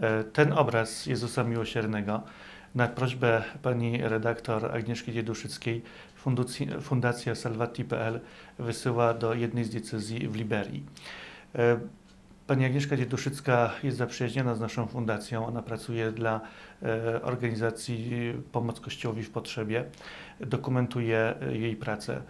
E, Ten obraz Jezusa Miłosiernego na prośbę pani redaktor Agnieszki Dzieduszyckiej Fundacja Salvati.pl wysyła do jednej z diecezji w Liberii. E, Pani Agnieszka Dzieduszycka jest zaprzyjaźniona z naszą fundacją. Ona pracuje dla e, organizacji Pomoc Kościołowi w Potrzebie. Dokumentuje jej pracę.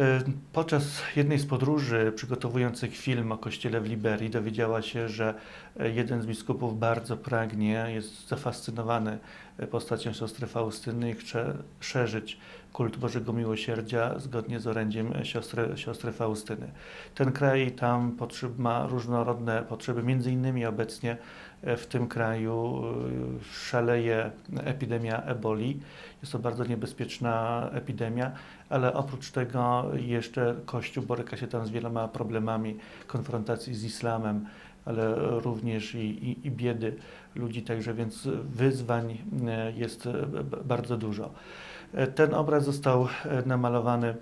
E, Podczas jednej z podróży przygotowujących film o kościele w Liberii dowiedziała się, że e, jeden z biskupów bardzo pragnie, jest zafascynowany e, postacią siostry Faustyny i chce szerzyć kult Bożego Miłosierdzia zgodnie z orędziem siostry, siostry Faustyny. Ten kraj tam potrzeb, ma różnorodne potrzeby, między innymi obecnie e, w tym kraju e, szaleje epidemia eboli. Jest to bardzo niebezpieczna epidemia, ale oprócz tego jeszcze Kościół boryka się tam z wieloma problemami konfrontacji z islamem, ale również i, i, i biedy ludzi, także więc wyzwań e, jest bardzo dużo. E, Ten obraz został e, namalowany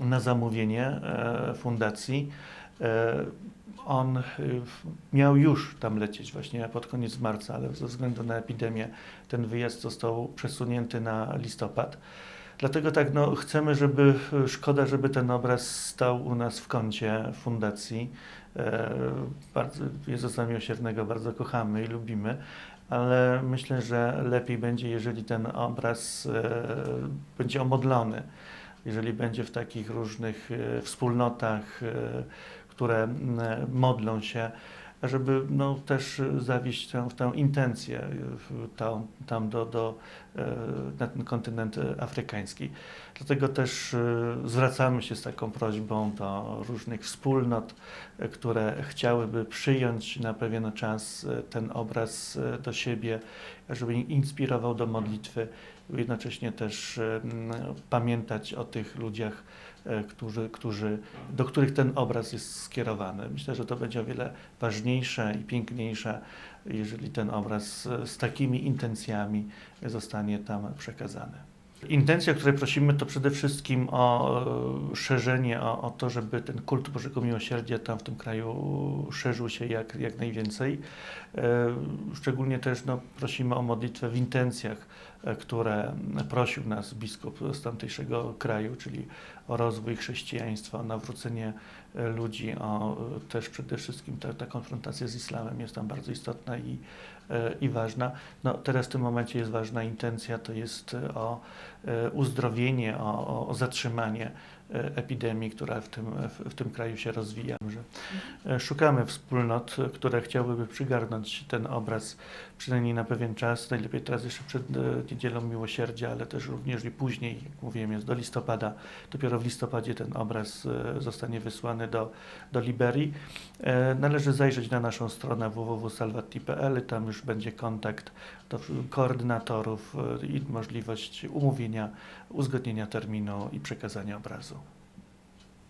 na zamówienie e, fundacji. On miał już tam lecieć właśnie pod koniec marca, ale ze względu na epidemię ten wyjazd został przesunięty na listopad. Dlatego tak, no, chcemy, żeby, szkoda, żeby ten obraz stał u nas w kącie fundacji. E, bardzo, Jezusa Miłosiernego bardzo kochamy i lubimy, ale myślę, że lepiej będzie, jeżeli ten obraz e, będzie omodlony, jeżeli będzie w takich różnych e, wspólnotach, e, które m, modlą się, żeby no, też zawieść tę, tę intencję w- tą, tam do, do, e, na ten kontynent afrykański. Dlatego też zwracamy się z taką prośbą do różnych wspólnot, które chciałyby przyjąć na pewien czas ten obraz do siebie, żeby inspirował do modlitwy, jednocześnie też e, pamiętać o tych ludziach, e, którzy, którzy, do których ten obraz jest skierowany. Myślę, że to będzie o wiele ważniejsze i piękniejsze, jeżeli ten obraz e, z takimi intencjami zostanie tam przekazany. Intencja, o której prosimy, to przede wszystkim o e, szerzenie, o, o to, żeby ten kult Bożego Miłosierdzia tam w tym kraju szerzył się jak, jak najwięcej. E, Szczególnie też no, prosimy o modlitwę w intencjach, e, które prosił nas biskup z tamtejszego kraju, czyli o rozwój chrześcijaństwa, o nawrócenie e, ludzi, o e, też przede wszystkim ta, ta konfrontacja z islamem jest tam bardzo istotna i, e, i ważna. No, teraz w tym momencie jest ważna intencja, to jest o uzdrowienie, o, o, zatrzymanie epidemii, która w tym, w, w tym kraju się rozwija. Że szukamy wspólnot, które chciałyby przygarnąć ten obraz przynajmniej na pewien czas, najlepiej teraz jeszcze przed Niedzielą Miłosierdzia, ale też również i później, jak mówiłem, jest do listopada. Dopiero w listopadzie ten obraz e, zostanie wysłany do, do Liberii. E, Należy zajrzeć na naszą stronę www.salvati.pl, tam już będzie kontakt do koordynatorów e, i możliwość umówienia, uzgodnienia terminu i przekazania obrazu.